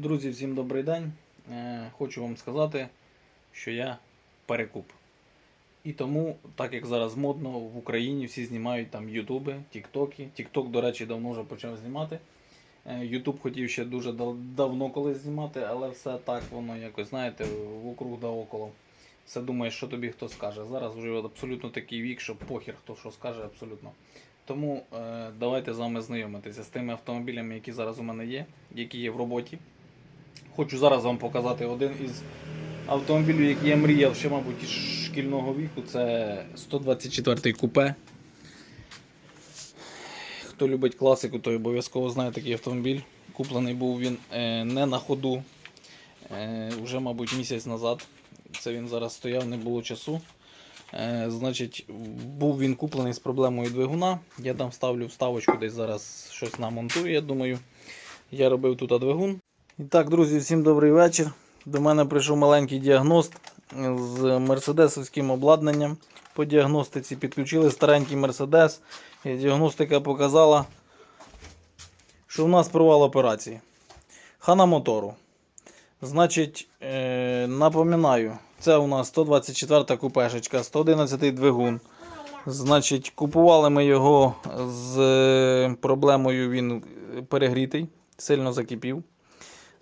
Друзі, всім добрий день. Е, Хочу вам сказати, що я перекуп. І тому, так як зараз модно, в Україні всі знімають там Ютуби, Тіктоки. Тікток, до речі, давно вже почав знімати. Е, Ютуб хотів ще дуже давно колись знімати, але все так воно якось, знаєте, в округ да около. Все думаєш, що тобі хто скаже. Зараз вже абсолютно такий вік, що похір хто що скаже, абсолютно. Тому е, давайте з вами знайомитися з тими автомобілями, які зараз у мене є, які є в роботі. Хочу зараз вам показати один із автомобілів, який я мріяв ще, мабуть, із шкільного віку. Це 124 купе. Хто любить класику, той обов'язково знає такий автомобіль. Куплений був він е, не на ходу. Е, вже, мабуть, місяць назад. Це він зараз стояв, не було часу. Е, значить, був він куплений з проблемою двигуна. Я там ставлю вставочку, десь зараз щось намонтую, я думаю. Я робив тут двигун. І так, друзі, всім добрий вечір. До мене прийшов маленький діагност з мерседесовським обладнанням. По діагностиці підключили старенький мерседес. І діагностика показала, що в нас провал операції. Хана мотору. Значить, е, напоминаю, це у нас 124 купешечка, 111 двигун. Значить, купували ми його з е, проблемою, він перегрітий, сильно закипів.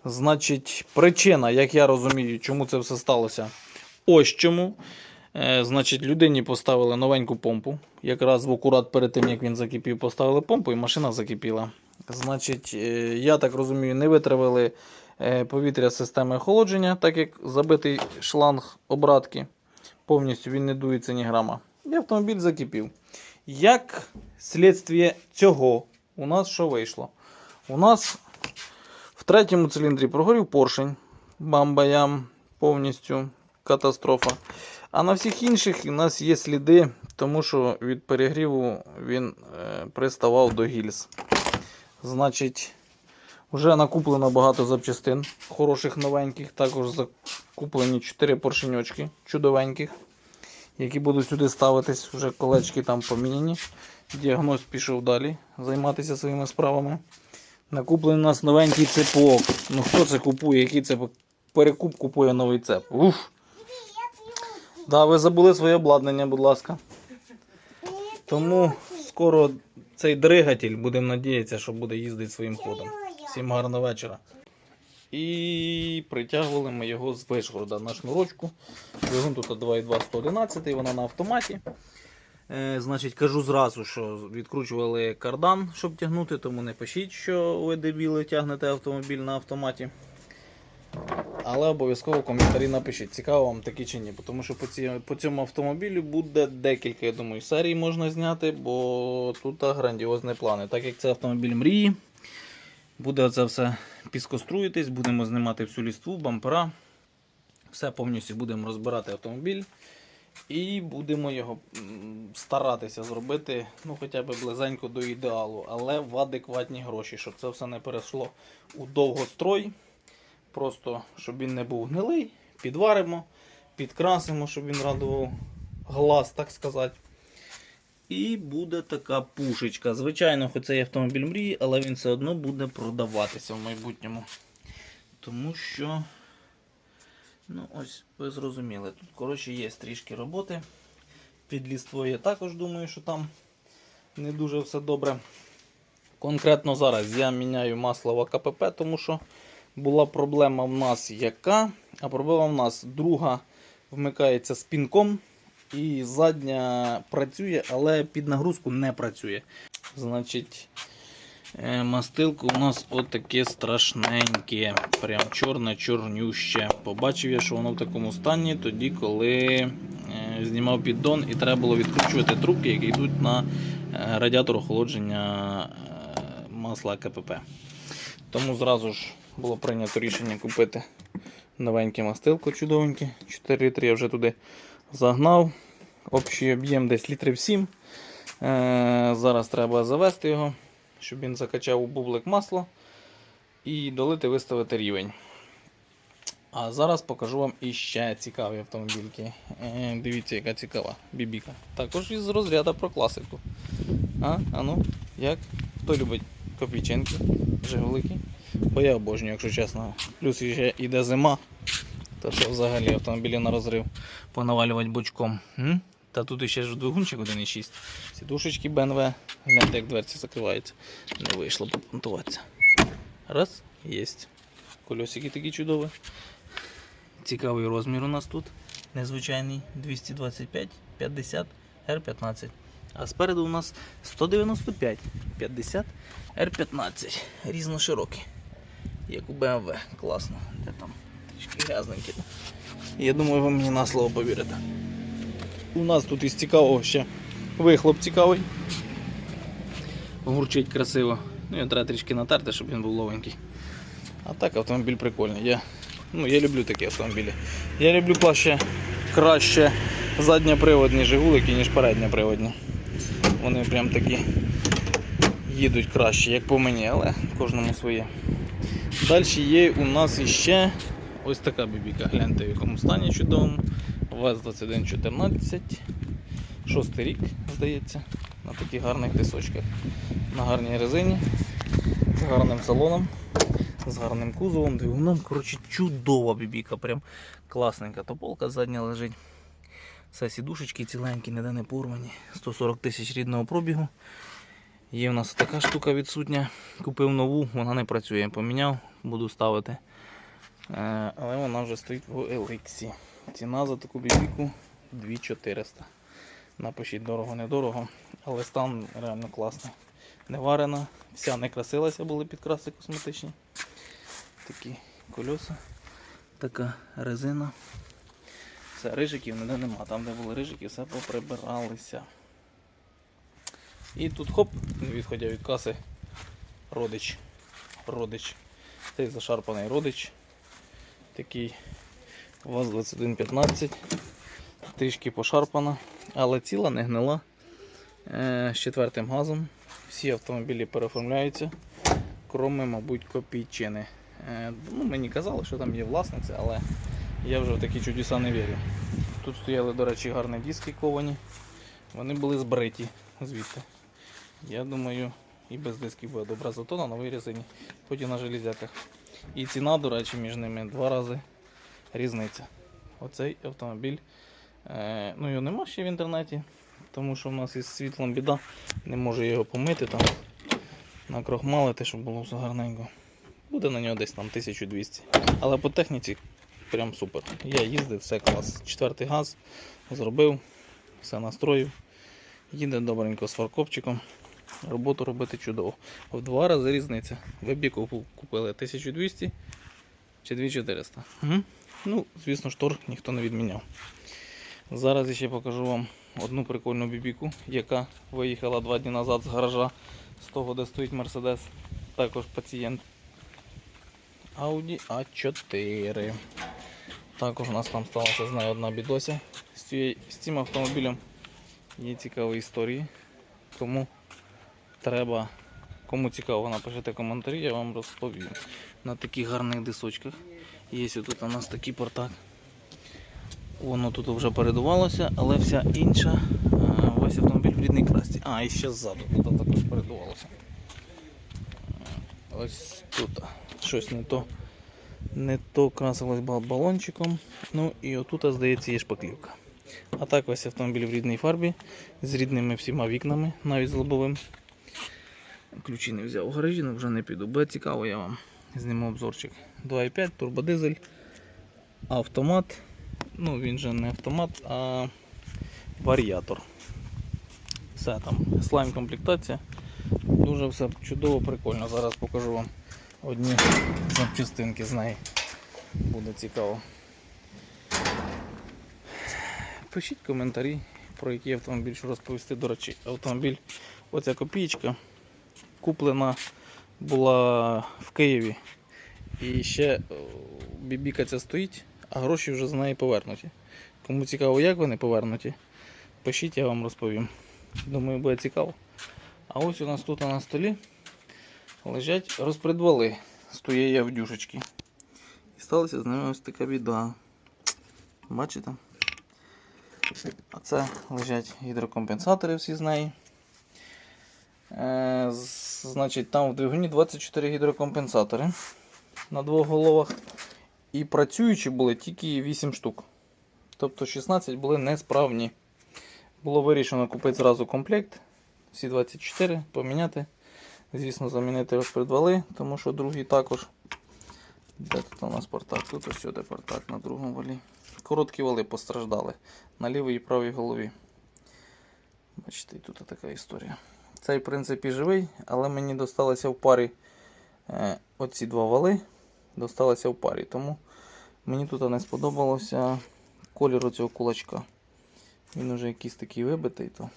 Значить, причина, як я розумію, чому це все сталося. Ось чому. Е, значить, людині поставили новеньку помпу. Якраз в акурат перед тим, як він закипів, поставили помпу і машина закипіла. Значить, е, я так розумію, не витравили е, повітря з системи охолодження, так як забитий шланг обратки. Повністю він не дується ні грама. І автомобіль закипів. Як слідствие цього, у нас що вийшло? У нас третьому циліндрі прогорів поршень. Бамбаям повністю катастрофа. А на всіх інших у нас є сліди, тому що від перегріву він е, приставав до гільз. Значить, вже накуплено багато запчастин, хороших новеньких. Також закуплені 4 поршеньочки чудовеньких, які будуть сюди ставитись. Вже колечки там поміняні. Діагноз пішов далі займатися своїми справами. Накуплений у нас новенький цепок. Ну хто це купує? Який цепок? Перекуп купує новий цеп. Уф. Да, ви забули своє обладнання, будь ласка. Тому скоро цей двигатель, будемо надіятися, що буде їздити своїм ходом. Всім гарного вечора. І притягували ми його з Вишгорода на шнурочку. Двигун тут 2.2 111, вона на автоматі. Е, значить, кажу зразу, що відкручували кардан, щоб тягнути, тому не пишіть, що ви дебіли тягнете автомобіль на автоматі. Але обов'язково коментарі напишіть, цікаво вам такі чи ні. Тому що по, ці, по цьому автомобілю буде декілька, я думаю, серій можна зняти, бо тут грандіозні плани. Так як це автомобіль мрії, буде це все піскоструїтись, будемо знімати всю ліству, бампера. Все повністю будемо розбирати автомобіль. І будемо його старатися зробити ну, хоча б близенько до ідеалу, але в адекватні гроші, щоб це все не перейшло у довгострой. Просто щоб він не був гнилий, підваримо, підкрасимо, щоб він радував глаз, так сказати. І буде така пушечка. Звичайно, хоч цей автомобіль мрії, але він все одно буде продаватися в майбутньому. Тому що, ну ось, ви зрозуміли, тут, коротше, є трішки роботи. Під ліствою я також думаю, що там не дуже все добре. Конкретно зараз я міняю масло в АКПП, тому що була проблема в нас яка? А проблема в нас друга вмикається з пінком. І задня працює, але під нагрузку не працює. Значить, мастилко у нас отаке страшненьке. Прям чорне-чорнюще. Побачив я, що воно в такому стані тоді, коли е, знімав піддон і треба було відкручувати трубки, які йдуть на е, радіатор охолодження е, масла КПП. Тому зразу ж було прийнято рішення купити новеньке мастилко чудовеньке. 4 літри я вже туди загнав. Общий об'єм десь літрів 7. Е, зараз треба завести його, щоб він закачав у бублик масло і долити виставити рівень. А зараз покажу вам іще цікаві автомобільки. Е, дивіться, яка цікава бібіка. Також із розряду про класику. А, а ну, як? Хто любить копійченки, жигулики? Бо я обожнюю, якщо чесно. Плюс ще йде зима. То що взагалі автомобілі на розрив понавалювати бочком. М? Та тут ще ж двигунчик 1.6. Сідушечки БНВ. Гляньте, як дверці закриваються. Не вийшло попонтуватися. Раз, єсть. Кольосики такі чудові. Цікавий розмір у нас тут. Незвичайний 225 50 R15. А спереду у нас 195 50 R15. Різно широкий. Як у BMW. Класно. Де там трішки грязненький. Я думаю, ви мені на слово повірите. У нас тут із цікавого ще вихлоп цікавий. Гурчить красиво. Ну, його треба трішки натерти, щоб він був ловенький. А так автомобіль прикольний. Я, ну, я люблю такі автомобілі. Я люблю краще, краще задньоприводні жигулики, ніж передньоприводні. Вони прям такі їдуть краще, як по мені, але кожному своє. Далі є у нас іще ось така бібіка. Гляньте в якому стані чудовому. ВАЗ-2114. Шостий рік, здається, на таких гарних дисочках. На гарній резині, з гарним салоном, з гарним кузовом, двигуном. Коротше, чудова бібіка, прям класненька. Тополка задня лежить. Все сідушечки ціленькі, ніде не порвані. 140 тисяч рідного пробігу. Є в нас така штука відсутня. Купив нову, вона не працює. Поміняв, буду ставити. Е, Але вона вже стоїть в Еликсі. Ціна за таку бібіку 2400. Напишіть дорого-недорого, але стан реально класний. Не варена, вся не красилася, були підкраси косметичні. Такі кольоса, така резина. Все, рижиків ніде нема. Там, де були рижики, все поприбиралися. І тут хоп, відходя від каси, родич. Родич. Цей зашарпаний родич. Такий ВАЗ-2115. Трішки пошарпана, але ціла не гнила. Е, з четвертим газом. Всі автомобілі переоформляються, кроме, мабуть, копійчини. Е, ну, мені казали, що там є власниця, але я вже в такі чудеса не вірю. Тут стояли, до речі, гарні диски ковані. Вони були збриті звідти. Я думаю, і без дисків буде добре, зато на новій резині, потім на железяках. І ціна, до речі, між ними два рази різниця. Оцей автомобіль. Е, ну його нема ще в інтернеті, тому що в нас із світлом біда. Не можу його помити там, накрохмалити, щоб було все гарненько. Буде на нього десь там 1200. Але по техніці прям супер. Я їздив, все клас. Четвертий газ зробив, все настроїв. Їде добренько з фаркопчиком. Роботу робити чудово. В два рази різниця. Ви б купили 1200 чи 2400. Угу. Ну, звісно ж, торг ніхто не відміняв. Зараз я ще покажу вам одну прикольну бібіку, яка виїхала два дні назад з гаража з того, де стоїть Мерседес. Також пацієнт. Audi A4. Також у нас там сталася з нею одна бідося. З цим автомобілем є цікаві історії. Кому треба, кому цікаво, напишіть коментарі, я вам розповім. На таких гарних дисочках. Є тут у нас такий портак. Воно тут вже передувалося, але вся інша, весь автомобіль в рідній красці. А, і ще ззаду тут також передувалося. Ось тут щось не то. Не то красилось балончиком. Ну і отут, здається, є шпаклівка. А так весь автомобіль в рідній фарбі, з рідними всіма вікнами, навіть з лобовим. Ключі не взяв у гаражі, але вже не піду. Буде цікаво, я вам зніму обзорчик. 2,5, турбодизель, автомат. Ну, він же не автомат, а варіатор. Все там, слайм комплектація. Дуже все чудово, прикольно. Зараз покажу вам одні запчастинки з неї. Буде цікаво. Пишіть коментарі, про який автомобіль що розповісти. До речі, автомобіль, оця копійка куплена була в Києві. І ще о, бібіка ця стоїть, а гроші вже з неї повернуті. Кому цікаво, як вони повернуті, пишіть, я вам розповім. Думаю, буде цікаво. А ось у нас тут на столі лежать розпредвали з тієї авдюшечки. І сталася з ними ось така біда. Бачите? А це лежать гідрокомпенсатори всі з неї. Е, Значить, там в двигуні 24 гідрокомпенсатори на двох головах. І працюючі були тільки 8 штук. Тобто 16 були несправні. Було вирішено купити зразу комплект. Всі 24 поміняти. Звісно, замінити розпредвали, тому що другий також. Де тут у нас портак? Тут ось сюди портак на другому валі. Короткі вали постраждали на лівій і правій голові. Бачите, тут така історія. Цей, в принципі, живий, але мені досталося в парі е, оці два вали. Досталося в парі. Тому мені тут не сподобалося колір цього кулачка. Він уже якийсь такий вибитий, то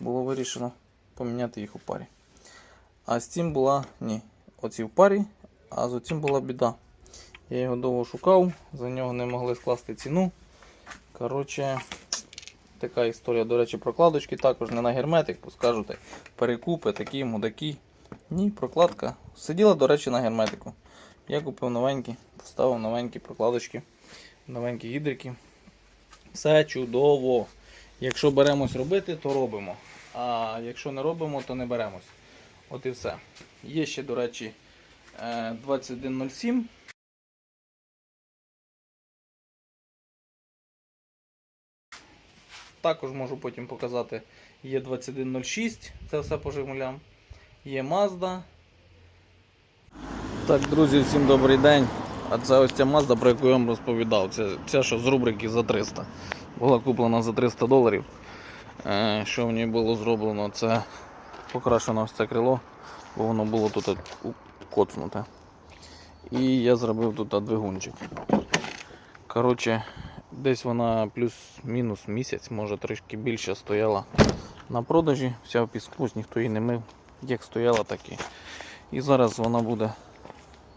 було вирішено поміняти їх у парі. А з цим була. Ні, оці в парі, а з оцим була біда. Я його довго шукав, за нього не могли скласти ціну. Коротше, така історія, до речі, прокладочки також не на герметик, скажете, перекупи, такі, мудаки. Ні, прокладка. Сиділа, до речі, на герметику. Я купив новенькі, поставив новенькі прокладочки, новенькі гідрики. Все чудово. Якщо беремось робити, то робимо. А якщо не робимо, то не беремось. От і все. Є ще, до речі, е, 2107. Також можу потім показати. Є 2106, це все по Жигулям. Є Mazda. Так, друзі, всім добрий день. А це ось ця Mazda, про яку я вам розповідав. Це ця, що з рубрики за 300. Була куплена за 300 доларів. Е, Що в ній було зроблено? Це покрашено ось це крило, бо воно було тут коцнуте. І я зробив тут двигунчик. Коротше, десь вона плюс-мінус місяць, може трішки більше стояла на продажі. Вся в піску, ніхто її не мив. Як стояла, так і. І зараз вона буде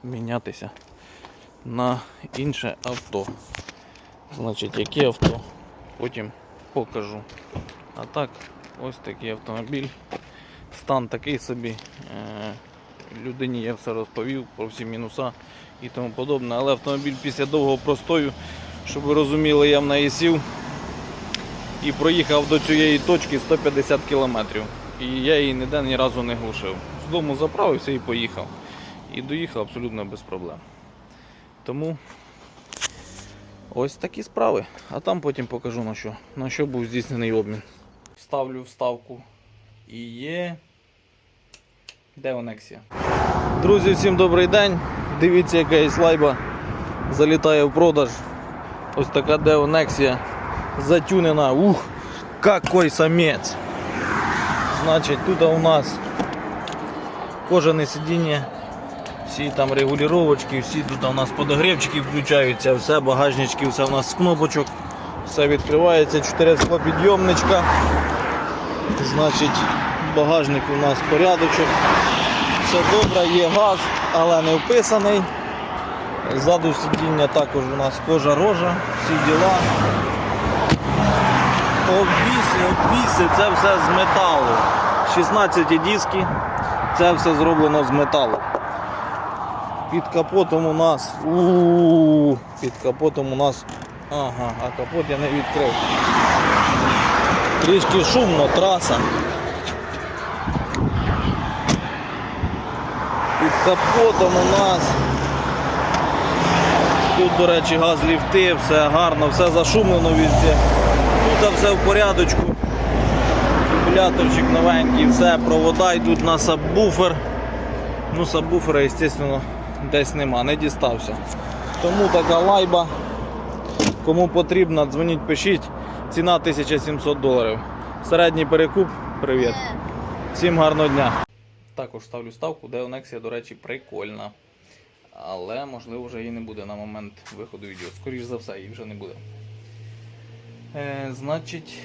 мінятися на інше авто. Значить, яке авто, потім покажу. А так, ось такий автомобіль. Стан такий собі. Е, Людині я все розповів про всі мінуса і тому подобне. Але автомобіль після довгого простою, щоб ви розуміли, я в неї сів і проїхав до цієї точки 150 км. І я її ніде ні разу не глушив. З дому заправився і поїхав. І доїхав абсолютно без проблем. Тому ось такі справи. А там потім покажу на що, на що був здійснений обмін. Ставлю вставку. І є. Де Онексія? Друзі, всім добрий день. Дивіться, яка є лайба залітає в продаж. Ось така Део Nexia затюнена. Ух, какой самець. Значить, тут у нас кожане сидіння, всі там регулювачки, всі тут у нас подогрівчики включаються, все, багажнички, все у нас з кнопочок, все відкривається, 4 склопідйомничка. Значить, багажник у нас порядочок. Все добре, є газ, але не вписаний. Ззаду сидіння також у нас кожа рожа, всі діла. Обвіси, обвіси, це все з металу. 16 диски, це все зроблено з металу. Під капотом у нас. у під капотом у нас. Ага, а капот я не відкрив. Трішки шумно, траса. Під капотом у нас. Тут, до речі, газ ліфти, все гарно, все зашумлено везде. Тут все в порядочку. Акумуляторчик новенький, все, провода йдуть на сабвуфер. Ну, сабвуфера, звісно, десь нема, не дістався. Тому така лайба. Кому потрібно, дзвоніть, пишіть. Ціна 1700 доларів. Середній перекуп, привіт. Всім гарного дня. Також ставлю ставку, де Онексія, до речі, прикольна. Але можливо вже її не буде на момент виходу відео. Скоріше за все, її вже не буде. Е, значить,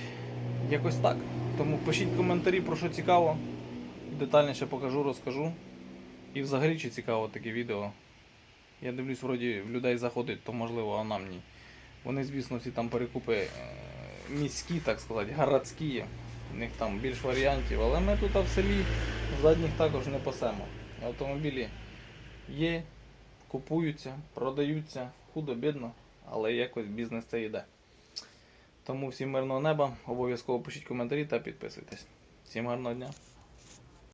якось так. Тому пишіть коментарі, про що цікаво. Детальніше покажу, розкажу. І взагалі чи цікаво таке відео. Я дивлюсь, вроді в людей заходить, то можливо, а нам ні. Вони, звісно, всі там перекупи е, міські, так сказати, городські. У них там більш варіантів, але ми тут в селі задніх також не пасемо. Автомобілі є, купуються, продаються, худо-бідно, але якось бізнес це йде. Тому всім мирного неба, обов'язково пишіть коментарі та підписуйтесь. Всім гарного дня!